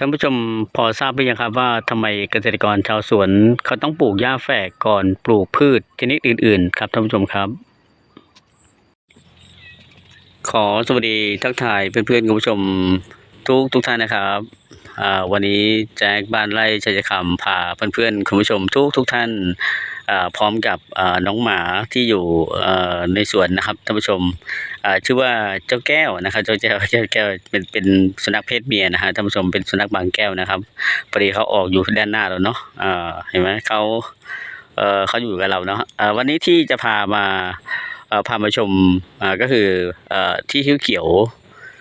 ท่านผู้ชมพอทราบหรือยังครับว่าทำไมเกษตรกรชาวสวน เขาต้องปลูกหญ้าแฝกก่อนปลูกพืชชนิดอื่น ๆ ครับท่านผู้ชมครับ ขอสวัสดีทักทายเพื่อนๆคุณผู้ชมทุกทุกท่านนะครับวันนี้แจ็คบ้านไร่ชัยคำพาเพื่อนๆคุณผู้ชมทุกทุกท่าน พร้อมกับน้องหมาที่อยู่ในสวนนะครับท่านผู้ชมชื่อว่าเจ้าแก้วนะครับเจ้าแก้วเจ้าแก้วเป็นเป็นสุนัขเพศเมียนะฮะท่านผู้ชมเป็นสุนัขบางแก้วนะครับพอดีเขาออกอยู่ด้านหน้าเราเนาะเห็นไหมเขาเขาอยู่กับเราเนาะวันนี้ที่จะพามาพามาชมก็คือเอ่อที่เขียว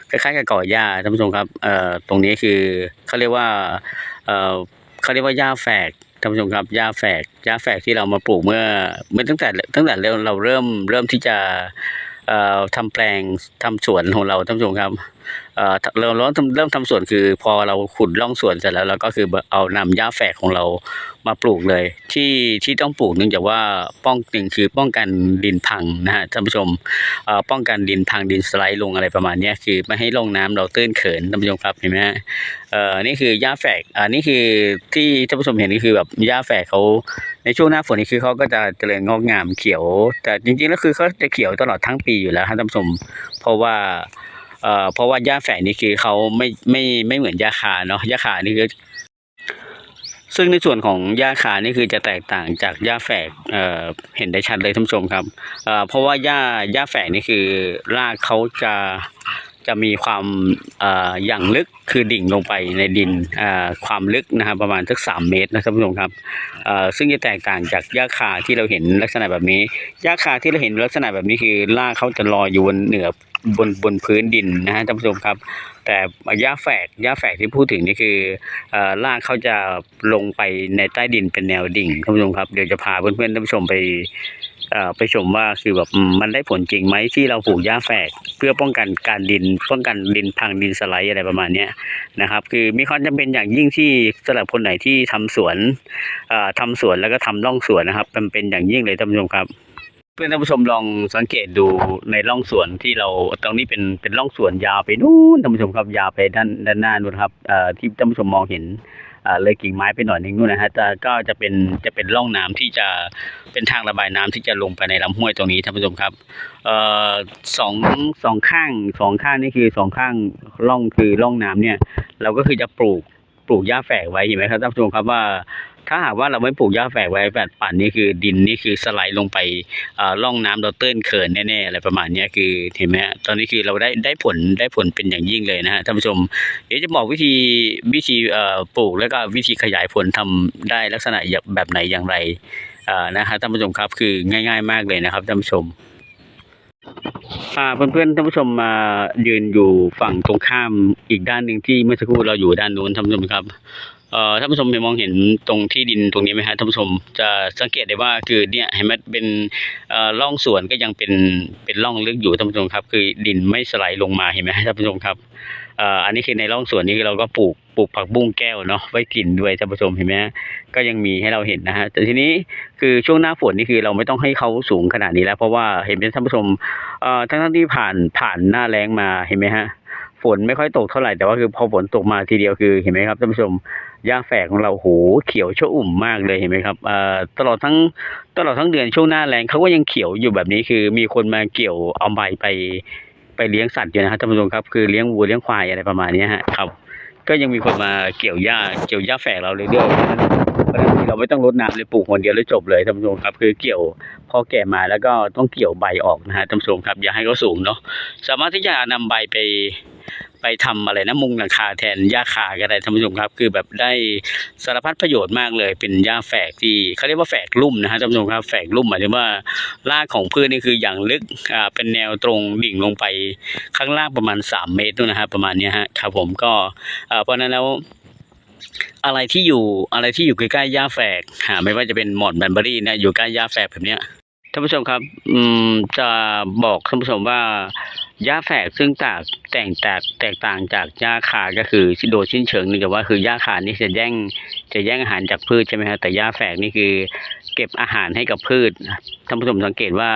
คล้ายๆกับก่อหญ้าท่านผู้ชมครับตรงนี้คือเขาเรียกว่าเขาเรียกว่าหญ้าแฝกานผู้ชมครับหญ้าแฝกหญ้าแฝกที่เรามาปลูกเมื่อเมื่อตั้งแต่ตั้งแต่เราเริ่มเริ่มที่จะเอ่อทำแปลงทำสวนของเราท่านผู้ชมครับ เอ่อเริ่มทำเริ่มทำสวนคือ พอเราขุดร่องสวนเสร็จแล้วเราก็คือเอานำหญ้าแฝกของเรามาปลูกเลย ที่ที่ต้องปลูกเนื่องจากว่าป้องหนึ่งคือป้องกันดินพังนะฮะท่านผู้ชมป้องกันดินพังดินสไลด์ลงอะไรประมาณนี้คือไม่ให้ลงน้ำเราตื้นเขินท่านผู้ชมครับเห็นไหมฮะเอ่อนี่คือหญ้าแฝกอันนี้คือที่ท่านผู้ชมเห็นนี่คือแบบหญ้าแฝกเขาในช่วงหน้าฝนนี่คือเขาก็จะเจริญงอกงามเขียว แต่จริงๆแล้วคือเขาจะเขียวตลอดทั้งปีอยู่แล้วท่านผู้ชม เพราะว่า เอ่อเพราะว่าหญ้าแฝกนี่คือเขาไม่ไม่ไม่เหมือนหญ้าคาเนาะหญ้าคานี่คือซึ่งในส่วนของหญ้าคานี่คือจะแตกต่างจากหญ้าแฝกเอ่อเห็นได้ชัดเลยท่านผู้ชมครับเอ่อเพราะว่าหญ้าหญ้าแฝกนี่คือรากเขาจะจะมีความเอ่ออย่างลึกคือดิ่งลงไปในดินเอ่อความลึกนะครับประมาณสักสามเมตรนะท่านผู้ชมครับเอ่อซึ่งจะแตกต่างจากหญ้าคาที่เราเห็นลักษณะแบบนี้หญ้าคาที่เราเห็นลักษณะแบบนี้คือรากเขาจะลอยอยู่บนเหนือ บนบนพื้นดินนะฮะท่านผู้ชมครับ แต่หญ้าแฝกหญ้าแฝกที่พูดถึงนี่คือเอ่อรากเขาจะลงไปในใต้ดินเป็นแนวดิ่งท่านผู้ชมครับเดี๋ยวจะพาเพื่อนๆท่านผู้ชมไปไปชมว่าคือแบบมันได้ผลจริงไหมที่เราปลูกหญ้าแฝก เพื่อป้องกันการดินป้องกันดินพังดินสไลด์อะไรประมาณนี้นะครับ คือมีความจำเป็นอย่างยิ่งที่สำหรับคนไหนที่ทำสวนเอ่อทำสวนแล้วก็ทำร่องสวนนะครับมันเป็นอย่างยิ่งเลยท่านผู้ชมครับ เพื่อนท่านผู้ชมลองสังเกตดูในร่องสวนที่เราตรงนี้เป็นเป็นร่องสวนยาวไปนู่นท่านผู้ชมครับยาวไปด้านด้านหน้านู่นครับเอ่อที่ท่านผู้ชมมองเห็นเอ่อเลยกิ่งไม้ไปหน่อยนึงนู่นนะฮะแต่ก็จะเป็นจะเป็นร่องน้ำที่จะเป็นทางระบายน้ำที่จะลงไปในลำห้วยตรงนี้ท่านผู้ชมครับเอ่อสองสองข้างสองข้างนี่คือสองข้างร่องคือร่องน้ำเนี่ย เราก็คือจะปลูกปลูกหญ้าแฝกไว้เห็นไหมครับท่านผู้ชมครับว่า ถ้าหากว่าเราไม่ปลูกหญ้าแฝกไว้แบบป่านนี้คือดินนี่คือสไลด์ลงไปเอ่อร่องน้ำเราเตื้นเขินแน่ๆอะไรประมาณนี้คือเห็นไหมตอนนี้คือเราได้ได้ผลได้ผลเป็นอย่างยิ่งเลยนะฮะท่านผู้ชมเดี๋ยวจะบอกวิธีวิธีอ่อปลูกแล้วก็วิธีขยายผลทำได้ลักษณะแบบไหนอย่างไรอ่อนะฮะท่านผู้ชมครับคือง่าย ๆ มากเลยนะครับท่านผู้ชมพาเพื่อนๆท่านผู้ชมมายืนอยู่ฝั่งตรงข้ามอีกด้านหนึ่งที่เมื่อสักครู่เราอยู่ด้านนู้นท่านผู้ชมครับ เอ่อท่านผู้ชมเห็นมองเห็นตรงที่ดินตรงนี้ไหมฮะท่านผู้ชมจะสังเกตได้ว่าคือเนี่ยเห็นไหมเป็นเอ่อร่องสวนก็ยังเป็นเป็นร่องลึกอยู่ท่านผู้ชมครับ คือดินไม่สไลด์ลงมาเห็นไหมฮะท่านผู้ชมครับเอ่ออันนี้คือในร่องสวนนี้เราก็ปลูกปลูกผักบุ้งแก้วเนาะไว้กินด้วยท่านผู้ชมเห็นไหมก็ยังมีให้เราเห็นนะฮะแต่ทีนี้คือช่วงหน้าฝนนี่คือเราไม่ต้องให้เขาสูงขนาดนี้แล้ว เพราะว่าเห็นไหมท่านผู้ชมเอ่อทั้งที่ผ่านผ่านหน้าแล้งมาเห็นไหมฮะฝนไม่ค่อยตกเท่าไหร่แต่ว่าคือพอฝนตกมาทีเดียวคือเห็นไหมครับท่านผู้ชม หญ้าแฝกของเราโหเขียวชอุ่มมากเลยเห็นไหมครับตลอดทั้งตลอดทั้งเดือนช่วงหน้าแรงเขาก็ยังเขียวอยู่แบบนี้คือ มีคนมาเกี่ยวเอาใบไปไปเลี้ยงสัตว์อยู่นะครับท่านผู้ชมครับคือเลี้ยงวัวเลี้ยงควายอะไรประมาณนี้ฮะครับก็ยังมีคนมาเกี่ยวหญ้าเกี่ยวหญ้าแฝกเราเรื่อยๆเพราะฉะนั้นเราไม่ต้องรดน้ำเลยปลูกคนเดียวแล้วจบเลยท่านผู้ชมครับ คือเกี่ยวพอแก่มาแล้วก็ต้องเกี่ยวใบออกนะฮะท่านผู้ชมครับอย่าให้เขาสูงเนาะสามารถที่จะนำใบไป ไปทำอะไรนะมุงหลังคาแทนหญ้าคาก็ได้ท่านผู้ชมครับ คือแบบได้สารพัดประโยชน์มากเลยเป็นหญ้าแฝกที่เขาเรียกว่าแฝกลุ่มนะฮะท่านผู้ชมครับแฝกลุ่มหมายถึงว่ารากของพืชนี่คืออย่างลึกอ่าเป็นแนวตรงดิ่งลงไปข้างล่างประมาณ 3 เมตรนู่นนะครับประมาณนี้ฮะครับผมก็เอ่อเพราะฉะนั้นแล้วอะไรที่อยู่อะไรที่อยู่ใกล้ๆหญ้าแฝกหาไม่ว่าจะเป็นหมอนแบนเบอรี่นะอยู่ใกล้หญ้าแฝกแบบเนี้ยท่านผู้ชมครับ อืมจะบอกท่านผู้ชมว่า หญ้าแฝกซึ่งแตกแต่งแตกแตกต่างจากหญ้าคาก็คือโดยสิ้นเชิงนี่กับว่าคือหญ้าคานี่จะแย่งจะแย่งอาหารจากพืชใช่ไหมฮะแต่หญ้าแฝกนี่คือ เก็บอาหารให้กับพืชท่านผู้ชมสังเกตว่า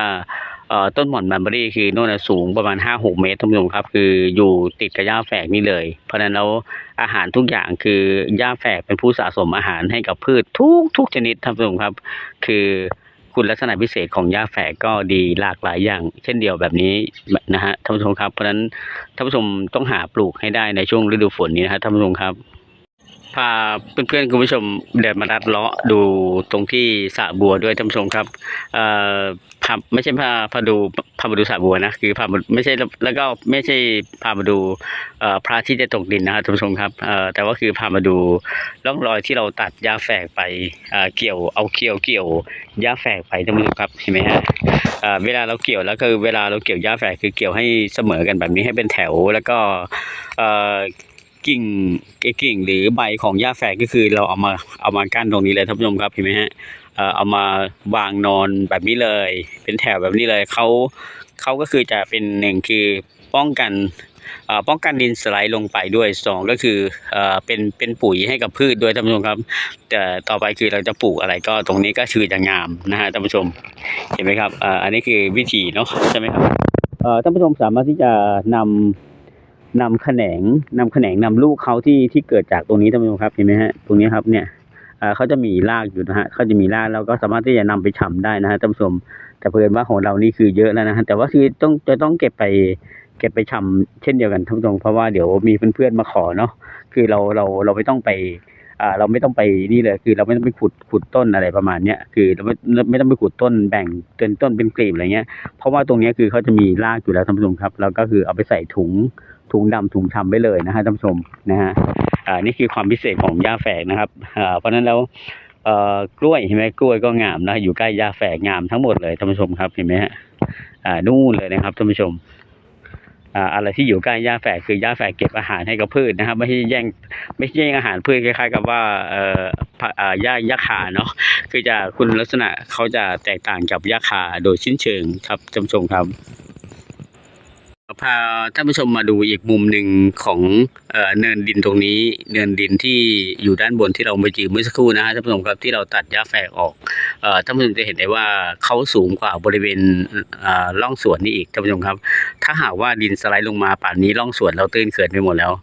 ต้นหม่อนแบมเบอรี่คือโน่นสูงประมาณห้าหกเมตรท่านผู้ชมครับ คืออยู่ติดกับหญ้าแฝกนี่เลย เพราะฉะนั้นแล้วอาหารทุกอย่างคือหญ้าแฝกเป็นผู้สะสมอาหารให้กับพืชทุกทุกชนิดท่านผู้ชมครับ คือ คุณลักษณะพิเศษของหญ้าแฝกก็ดีหลากหลายอย่าง เช่นเดียวแบบนี้นะฮะท่านผู้ชมครับเพราะฉะนั้นท่านผู้ชมต้องหาปลูกให้ได้ในช่วงฤดูฝนนี้นะฮะท่านผู้ชมครับ พาเพื่อนๆคุณผู้ชมเดินมาลัดเลาะดูตรงที่สระบัวด้วยท่านผู้ชมครับเอ่อพาไม่ใช่พาพาดูพามาดูสระบัวนะคือพามาไม่ใช่แล้วก็ไม่ใช่พามาดูเอ่อพระที่จะตกดินนะครับท่านผู้ชมครับเอ่อแต่ว่าคือพามาดูร่องรอยที่เราตัดหญ้าแฝกไปเอ่อเกี่ยวเอาเกี่ยวเกี่ยวหญ้าแฝกไปท่านผู้ชมครับเห็นไหมฮะเอ่อเวลาเราเกี่ยวแล้วคือเวลาเราเกี่ยวหญ้าแฝกคือเกี่ยวให้เสมอกันแบบนี้ให้เป็นแถวแล้วก็เอ่อ กิ่งกิ่งหรือใบของหญ้าแฝกก็คือเราเอามาเอามากั้นตรงนี้เลยท่านผู้ชมครับเห็นไหมฮะเอ่อเอามาวางนอนแบบนี้เลย เป็นแถวแบบนี้เลยเขาเขาก็คือจะเป็นหนึ่งคือป้องกันเอ่อป้องกันดินสไลด์ลงไปด้วยสองก็คือเอ่อเป็นเป็นปุ๋ยให้กับพืชด้วยท่านผู้ชมครับแต่ต่อไปคือเราจะปลูกอะไรก็ตรงนี้ก็คือจะงามนะฮะท่านผู้ชมเห็นไหมครับเอ่ออันนี้คือวิธีเนาะใช่ไหมครับเอ่อท่านผู้ชมสามารถที่จะนำ นำแขนงนำแขนงนำลูกเขาที่ที่เกิดจากตรงนี้ท่านผู้ชมครับเห็นไหมฮะตรงนี้ครับเนี่ยเอ่อเขาจะมีรากอยู่นะฮะเขาจะมีรากแล้วก็สามารถที่จะนำไปฉ่ำได้นะฮะท่านผู้ชมแต่เพื่อนว่าของเรานี่คือเยอะแล้วนะฮะแต่ว่าคือต้องจะต้องเก็บไปเก็บไปฉ่ำเช่นเดียวกันท่านผู้ชมเพราะว่าเดี๋ยวมีเพื่อนๆมาขอเนาะคือเราเราเราไม่ต้องไป อ่าเราไม่ต้องไปนี่เลยคือเราไม่ต้องไปขุดขุดต้นอะไรประมาณเนี้ยคือเราไม่ไม่ต้องไปขุดต้นแบ่งเป็นต้นเป็นกลีบอะไรเงี้ย เพราะว่าตรงนี้คือเขาจะมีรากอยู่แล้วท่านผู้ชมครับแล้วก็คือเอาไปใส่ถุงถุงดำถุงชำไว้เลยนะฮะท่านผู้ชมนะฮะอ่านี่คือความพิเศษของหญ้าแฝกนะครับอ่าเพราะฉะนั้นแล้วเอ่อกล้วยเห็นไหมกล้วยก็งามนะอยู่ใกล้หญ้าแฝกงามทั้งหมดเลยท่านผู้ชมครับเห็นไหมฮะอ่านู่นเลยนะครับท่านผู้ชม อะไรที่อยู่ใกล้หญ้าแฝกคือหญ้าแฝกเก็บอาหารให้กับพืชนะครับ ไม่ใช่แย่งไม่ใช่แย่งอาหารพืชคล้ายๆ กับว่าเอ่อผักหญ้าหญ้าขาเนาะคือจะคุณลักษณะเขาจะแตกต่างกับหญ้าขาโดยชิ้นเชิงครับจำชมครับ พาท่านผู้ชมมาดูอีกมุมหนึ่งของเอ่อเนินดินตรงนี้ เนินดินที่อยู่ด้านบนที่เราไปจือเมื่อสักครู่นะฮะท่านผู้ชมครับที่เราตัดหญ้าแฝกออกเอ่อท่านผู้ชมจะเห็นได้ว่าเขาสูงกว่าบริเวณเอ่อร่องสวนนี่อีกท่านผู้ชมครับ ถ้าหากว่าดินสไลด์ลงมาป่านนี้ร่องสวนเราตื้นเขินไปหมดแล้ว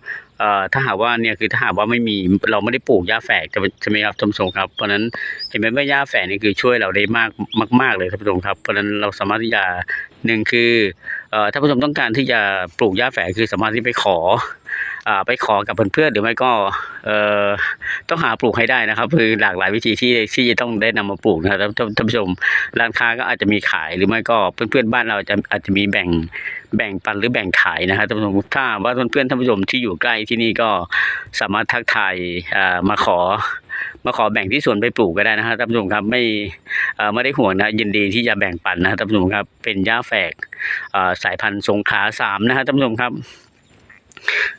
เอ่อถ้าหากว่าเนี่ยคือถ้าหากว่าไม่มีเราไม่ได้ปลูกหญ้าแฝกจะใช่ไหมครับท่านผู้ชมครับเพราะฉะนั้นเห็นไหมว่าหญ้าแฝกนี่คือช่วยเราได้มากมาก ๆเลยท่านผู้ชมครับเพราะฉะนั้นเราสามารถที่จะหนึ่งคือ ถ้าผู้ชมต้องการที่จะปลูกหญ้าแฝกคือสามารถที่ไปขออไปขอกับเพื่อนๆหรือไม่ก็ต้องหาปลูกให้ได้นะครับ คือหลากหลายวิธีที่ที่จะต้องได้นำมาปลูกนะครับท่านท่านผู้ชมร้านค้าก็อาจจะมีขายหรือไม่ก็เพื่อนๆบ้านเราจะอาจจะมีแบ่ง แบ่งปันหรือแบ่งขายนะครับท่านผู้ชมถ้าว่าเพื่อนๆท่านผู้ชมที่อยู่ใกล้ที่นี่ก็สามารถทักทายมาขอมาขอแบ่งที่สวนไปปลูกก็ได้นะครับท่านผู้ชมครับไม่ไม่ได้ห่วงนะยินดีที่จะแบ่งปันนะท่านผู้ชมครับเป็นหญ้าแฝกสายพันธุ์สงขาสามนะฮะท่านผู้ชมครับ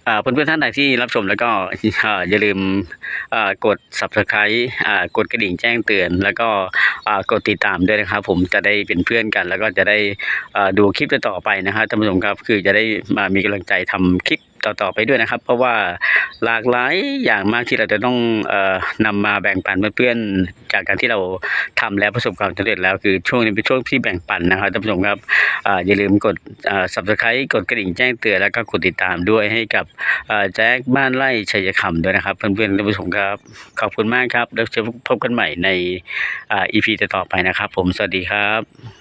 เอ่อนเพื่อนท่านใดที่รับชมแล้วก็อย่าลืมกด subscribe กดกระดิ่งแจ้งเตือน แล้วก็ กดติดตามด้วยนะครับ ผมจะได้เป็นเพื่อนกัน แล้วก็จะได้ดูคลิปต่อไปนะครับท่านผู้ชมครับ คือจะได้มามีกำลังใจทำคลิป ต่อๆไปด้วยนะครับ เพราะว่าหลากหลายอย่างมากที่เราจะต้องเอ่อนำมาแบ่งปันเพื่อนๆจากการที่เราทำแล้วประสบความสำเร็จแล้วคือช่วงนี้เป็นช่วงที่แบ่งปันนะครับท่านผู้ชมครับออย่าลืมกด subscribe กดกระดิ่งแจ้งเตือนแล้วก็กดติดตามด้วยให้กับแจ็คบ้านไร่ชัยคำด้วยนะครับ เพื่อนๆท่านผู้ชมครับขอบคุณมากครับแล้วจะพบกันใหม่ในอ่า EP ต่อๆไปนะครับ ผมสวัสดีครับ